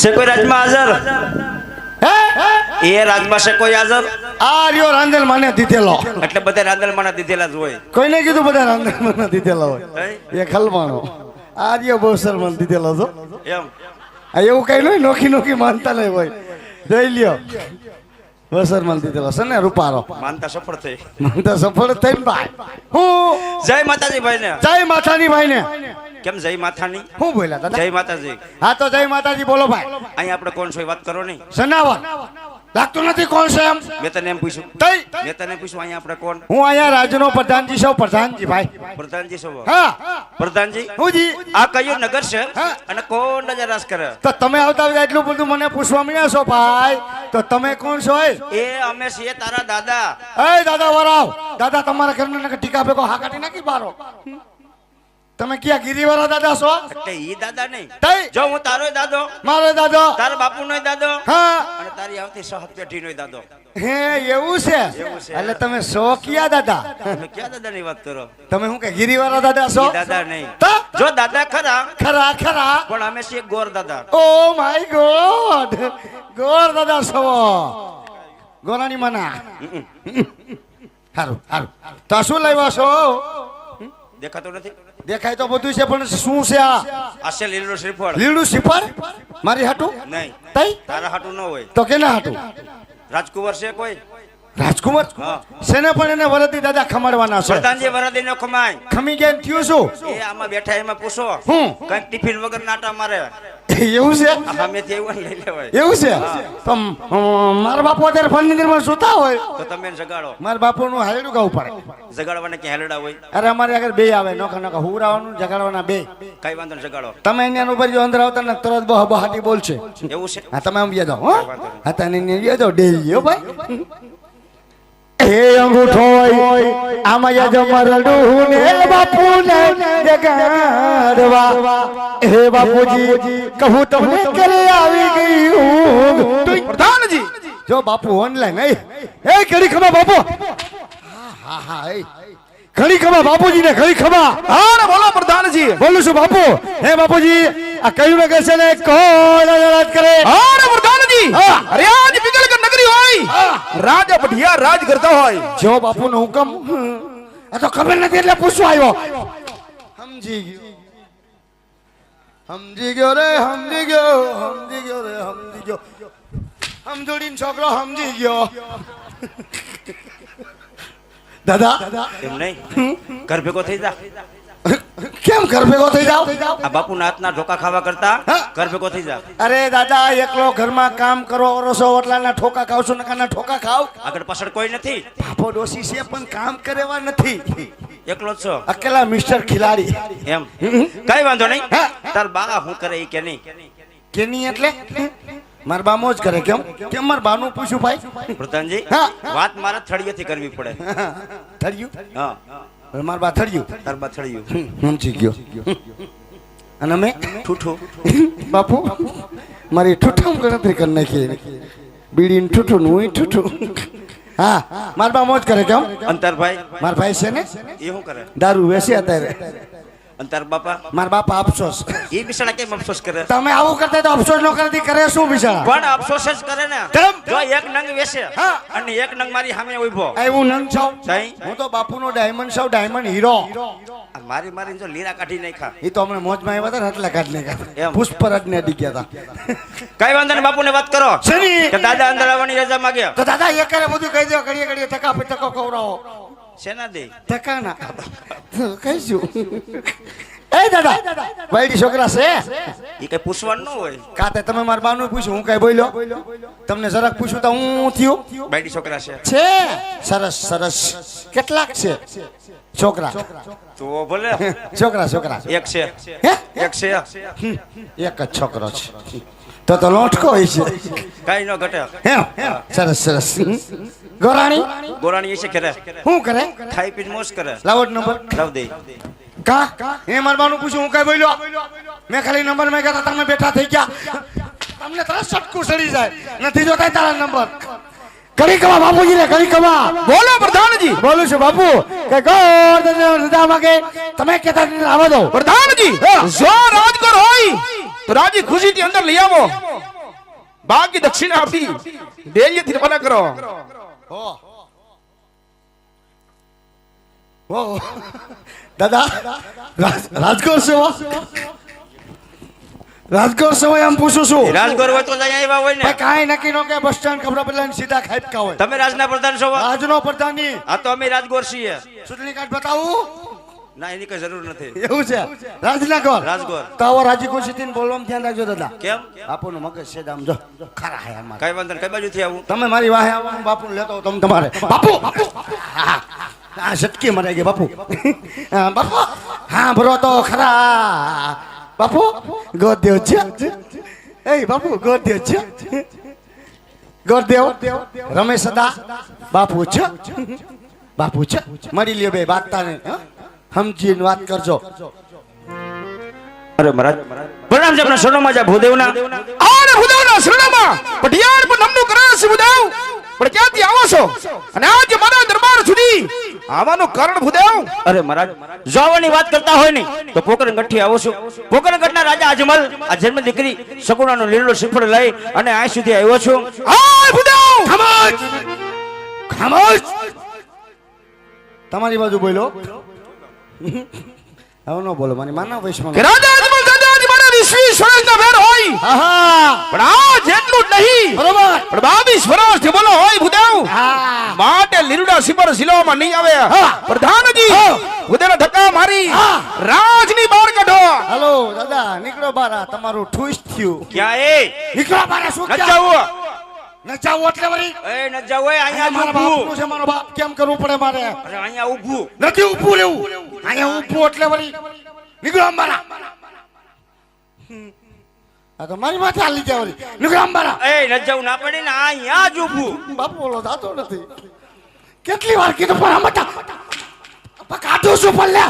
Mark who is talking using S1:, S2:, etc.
S1: છે કોઈ રાજમાં હાજર
S2: હે
S1: એ રાજમાં છે કોઈ હાજર
S2: આ રહ્યો રાંદેલ માને દીધેલો.
S1: એટલે બધા રાંદલમાના દીધેલા જ હોય.
S2: કોઈને કીધું બધા રાંદેલ મને દીધેલા હોય. એ ખલમાણો આ રહ્યો બહુ સર મને દીધેલો છો
S1: એમ?
S2: આ એવું કઈ નહીં નોખી નોખી માનતા નહીં હોય. જોઈ લ્યો. બસર માલ દીધેલો છે ને રૂપારો.
S1: માનતા સફળ થઈ.
S2: માનતા સફળ થઈ ભાઈ. હું?
S1: જય માતાજી ભાઈ ને
S2: જય માતાજી ભાઈ ને
S1: કેમ જય માથાની
S2: હું બોલ્યા દાદા?
S1: જય માતાજી.
S2: હા તો જય માતાજી બોલો ભાઈ.
S1: અહીં આપણે કોણ છો વાત કરો નહીં.
S2: સનાવર લાગતું નથી કોણ છે એમ?
S1: મેં તને એમ પૂછ્યું.
S2: તઈ?
S1: મેં તને પૂછ્યું અહીંયા આપણે કોણ?
S2: હું અહીંયા રાજનો પ્રધાનજી છો પ્રધાનજી ભાઈ.
S1: પ્રધાનજી છો?
S2: હા.
S1: પ્રધાનજી?
S2: હુંજી
S1: આ કયું નગર છે. અને કોણ નજર રાસ કરે?
S2: તો તમે આવતા આવતા એટલું બધું મને પૂછવા મળ્યા છો ભાઈ. તો તમે કોણ છો એ?
S1: એ અમે છીએ તારા દાદા.
S2: એ દાદા વરાવ. દાદા તમારા ઘરના ટીકા ભેગો હા કાઢી નાખી બારો. તમે ક્યાં ગિરિવાળા દાદા છો?
S1: એટલે ઈ દાદા નહીં.
S2: તઈ?
S1: જો હું તારો દાદો
S2: મારો દાદો.
S1: તારા બાપુ નો દાદો
S2: હા.
S1: અને તારી આવતી સહત પેઢી નો દાદો.
S2: હે એવું છે?
S1: એવું છે.
S2: એટલે તમે સો ક્યાં દાદા?
S1: તમે ક્યાં દાદા ની વાત કરો?
S2: તમે શું કે ગિરિવાળા દાદા છો?
S1: દાદા નહીં.
S2: તો?
S1: જો દાદા ખરા
S2: ખરા ખરા.
S1: પણ અમે છીએ ગોર દાદા.
S2: Oh my God. ગોર દાદા છો. ગોરાની મના. હારું હારું. તો શું લાવ્યા છો?
S1: દેખાતો નથી?
S2: દેખાય તો બધું છે પણ શું છે આ?
S1: અસલ લીલું શ્રીફળ.
S2: લીલું શ્રીફળ? મારી હાટું?
S1: નહીં.
S2: તઈ?
S1: તારા હાટું ન હોય.
S2: તો કેના હાટું?
S1: રાજકુમાર છે કોઈ?
S2: રાજકુમાર. સેને પણ એને વરદી દાદા ખમાડવાના છે?
S1: પ્રધાનજી વરદી નો ખમાય.
S2: ખમી ગયા થયું શું?
S1: એ આમાં બેઠા એમાં પૂછો.
S2: હું?
S1: કઈ ટિફિન વગર નાટા મારે.
S2: એવું છે?
S1: એવું લઈ લેવાય.
S2: એવું છે? તો મારા બાપુ અત્યારે ફર્નિચરમાં સુતા હોય.
S1: તો તમે જગાડો.
S2: મારા બાપુ નું હાયડું ગાવું પડે.
S1: જગાડવાને કે હેલડા હોય?
S2: અરે અમારે આગળ બે આવે નોખા નોખા હુરાવાનું જગાડવાના બે.
S1: કઈ વાંધો જગાડો.
S2: તમે અહીંયા ઉપર જો અંદર આવતા ને તરત બહુ બહાટી બોલશે.
S1: એવું છે?
S2: હા તમે આમ બે જાઓ હો. હા તને અહીંયા બે જાઓ ડેલી ભાઈ. હે અંગૂઠો હોય આમાં યાદ મરડું ને બાપુ ને જગાડવા હે બાપુજી કહું તમને કરે આવી ગઈ ઊંઘ.
S3: પ્રધાનજી
S2: જો બાપુ ઓનલાઈન એ એ ઘડી ખમા બાપુ હા હા હા એ ઘડી ખમા બાપુજી ને ઘડી ખમા
S3: હા ને બોલો પ્રધાનજી
S2: બોલું છું બાપુ હે બાપુજી આ કયું નગર છે ને કોણ રાજ કરે
S3: હા ને પ્રધાનજી
S2: હા.
S3: અરે આજ વિકલકર નગરી હોય રાજા પઢિયા રાજ કરતા હોય.
S2: જો બાપુ નો હુકમ આ તો ખબર નથી એટલે પૂછવા આવ્યો. સમજી ગયો. સમજી ગયો રે સમજી ગયો સમજી ગયો રે સમજી ગયો. સમજોડીન છોકરો સમજી ગયો. દાદા?
S1: એમ નહીં? ઘર ભેગો થઈ જા.
S2: કેમ ઘર ભેગો થઈ જાવ
S1: આ બાપુ હાથના ઢોકા ખાવા કરતા. ઘર ભેગો થઈ જાવ
S2: અરે દાદા એકલો ઘરમાં કામ કરો ઓરસો ઓટલાના ઠોકા ખાવ છું નકાના ઠોકા ખાવ.
S1: આગળ પાછળ કોઈ નથી?
S2: બાપો ડોસી છે પણ કામ કરેવા નથી.
S1: એકલો છો?
S2: અકેલા મિસ્ટર ખિલાડી.
S1: એમ? કઈ વાંધો નહીં. તાર બા હું કરે એ કે નહીં?
S2: કેની એટલે? મારા બામો જ કરે કેમ? કેમ મારા બાનું પૂછ્યું ભાઈ?
S1: પ્રધાનજી વાત મારે થળિયેથી કરવી પડે.
S2: થળિયું
S1: હા.
S2: મારા બા થળિયું
S1: તાર બા થળિયું
S2: સમજી ગયો. અને અમે?
S1: ઠૂઠો.
S2: બાપુ મારી ઠૂઠામ ગણતરી કરી નાખી બીડીને ઠૂઠું હું ઠૂઠું. હા માર બા મોજ કરે કેમ
S1: અંતરભાઈ
S2: માર ભાઈ છે ને?
S1: એ શું કરે?
S2: દારૂ વેચે અત્યારે.
S1: અંતર બાપા?
S2: મારા બાપા અફસોસ.
S1: એ બિચારા કેમ અફસોસ કરે?
S2: તમે આવું કરતા તો અફસોસ નો કરતી કરે શું બિચારા?
S1: પણ અફસોસ જ કરે ને? જો એક નંગ વેસે
S2: હા.
S1: અને એક નંગ મારી સામે ઊભો
S2: એવું નંગ છો? હું તો બાપુનો ડાયમંડ છું ડાયમંડ હીરો.
S1: મારી મારી જો લીરા કાઢી નાખ્યા.
S2: એ તો અમને મોજમાં આવ્યા હતા ને એટલે કાઢ. નાખ્યા. પુષ્પરાજ ને અડી ગયા હતા.
S1: કઈ વાંધો નહીં બાપુને વાત કરો.
S2: શેની?
S1: કે દાદા અંદર આવવાની રજા માંગ્યા
S2: તો દાદા એ કરે બધું કહી દો ઘડીએ ઘડીએ ટકા પે ટકો ખવડાવો.
S1: શેના દે?
S2: ટકા ના કહીશું. એ દાદા વાયડી છોકરા છે?
S1: એ કઈ પૂછવાનું ન હોય.
S2: કાતે તમે મારા બાનું પૂછ્યું હું કઈ બોલ્યો? તમને જરાક પૂછ્યું તો હું થયું?
S1: બાયડી છોકરા છે.
S2: છે? સરસ સરસ. કેટલાક છે? છોકરા.
S1: તો ભલે.
S2: છોકરા છોકરા.
S1: એક છે.
S2: હે?
S1: એક છે.
S2: એક જ છોકરો છે. તો તો લોટકો હોય છે.
S1: કઈ ન ઘટે.
S2: હે? સરસ સરસ. ગોરાણી?
S1: ગોરાણી એ છે કરે
S2: શું કરે?
S1: ખાઈ પીને મોસ કરે.
S2: લાવો નંબર?
S1: લાવ દે.
S2: કા? એ મારવાનું પૂછ્યું હું કઈ બોલ્યો? મેં ખાલી નંબર મેં કહેતા તમે બેઠા થઈ ગયા. તમને તરત સટકું સડી જાય. નથી જોતા તારા નંબર. કરી કમા બાપુજી ને કરી કમા
S3: બોલો પ્રધાનજી.
S2: બોલું છું બાપુ. કે ગોર દાદા માગે. તમે કેતા આવા આવવા દો.
S3: પ્રધાનજી જો રાજકોટ હોય તો રાજી ખુશીથી અંદર લઈ આવો. બાકી દક્ષિણા આપી દેલીથી રવાના કરો.
S2: ઓહ. ઓહ. દાદા રાજ- રાજકોટ સેવા રાજકોટ સેવા એમ પૂછું છું.
S1: રાજકોર હોય તો અહીંયા આવ્યા હોય ને.
S2: કાંઈ નક્કી નો કે બસ સ્ટેન્ડ ખબર બદલાઈને સીધા ખાઈપકા હોય.
S1: તમે રાજના પ્રધાન છો?
S2: રાજનો પ્રધાનની
S1: આ તો અમે રાજગોર છીએ.
S2: ચૂંટણી કાર્ડ બતાવું?
S1: ના એની કઈ જરૂર નથી.
S2: એવું છે? રાજનગર?
S1: રાજગોર.
S2: તો આવો રાજી ખુશીથી બોલવામાં ધ્યાન રાખજો દાદા.
S1: કેમ?
S2: બાપુનું મગજ છે આમ જો. ખરા હે અમારે.
S1: કઈ વાંધો કઈ બાજુથી આવું?
S2: તમે મારી વાહે આવો બાપુ લેતો તમે તમારે. બાપુ! બાપુ! હા હા ઝટકી મરાઈ ગઈ બાપુ. બાપુ. હા ભરો તો ખરા. બાપુ ગોદેવ છે? એ બાપુ ગોદેવ છે? ગોરદેવ રમેશ સદા બાપુ છે? બાપુ છે? મળી લ્યો બે વાત તાને હં? સમજીને વાત કરજો.
S1: અરે મહારાજ પ્રણામ છે આપણા સોનોમાં જા ભૂદેવના.
S3: આને ભૂદેવના શરણામાં પઢિયાર પર નમનું કરે છે ભૂદેવ. પણ ક્યાંથી આવો છો? અને આજે મારા દરબાર સુધી આવવાનું કારણ ભૂદેવ?
S1: અરે મહારાજ જો વાત કરતા હોય ને તો પોકરણ ગઠ્ઠી આવો છું. પોકરણ ગઢના રાજા અજમલ આ જન્મ દીકરી સગુણાનો લીલો શ્રીફળ લઈ અને આ સુધી આવ્યો છું.
S3: હાય ભૂદેવ!
S2: ખામોશ! ખામોશ! તમારી બાજુ બોલો. હવે ન બોલો મને
S3: માના
S2: વૈષ્ણવ
S3: રાજા અજમલ દાદાજી મારા વીસવીસ વર્ષના વેર હોય.
S2: હા
S3: પણ આ જેટલું જ નહીં.
S2: બરોબર.
S3: પણ બાવીસ વર્ષથી બોલો હોય ભૂદેવ.
S2: હા.
S3: માટે લીલુડા સિપર જિલ્લામાં નહીં આવે.
S2: હા.
S3: પ્રધાનજી
S2: હા.
S3: ભૂદેવના ધક્કા મારી.
S2: હા.
S3: રાજની બહાર કાઢો.
S2: હલો દાદા નીકળો બારા. તમારું ઠુસ થયું.
S1: ક્યાં એ
S2: નીકળો બારા શું
S1: જાવું
S2: ન એટલે વળી?
S1: એ ન જાવું હોય અહીંયા
S2: મારા બાપનું છે મારો બાપ. કેમ કરવું પડે મારે?
S1: અરે અહીંયા ઊભું.
S2: નથી ઊભું રહેવું. અહીંયા ઊભું એટલે વળી? નીકળો અંબારા આ તો મારી માથે હાલી ગયા વળી નીકળો અંબારા
S1: એ રજાઉ ના પડે ને અહીંયા જ ઊભું.
S2: બાપુ બોલો થતો નથી. કેટલી વાર કીધું પણ આમ કાઢું છું પણ લે.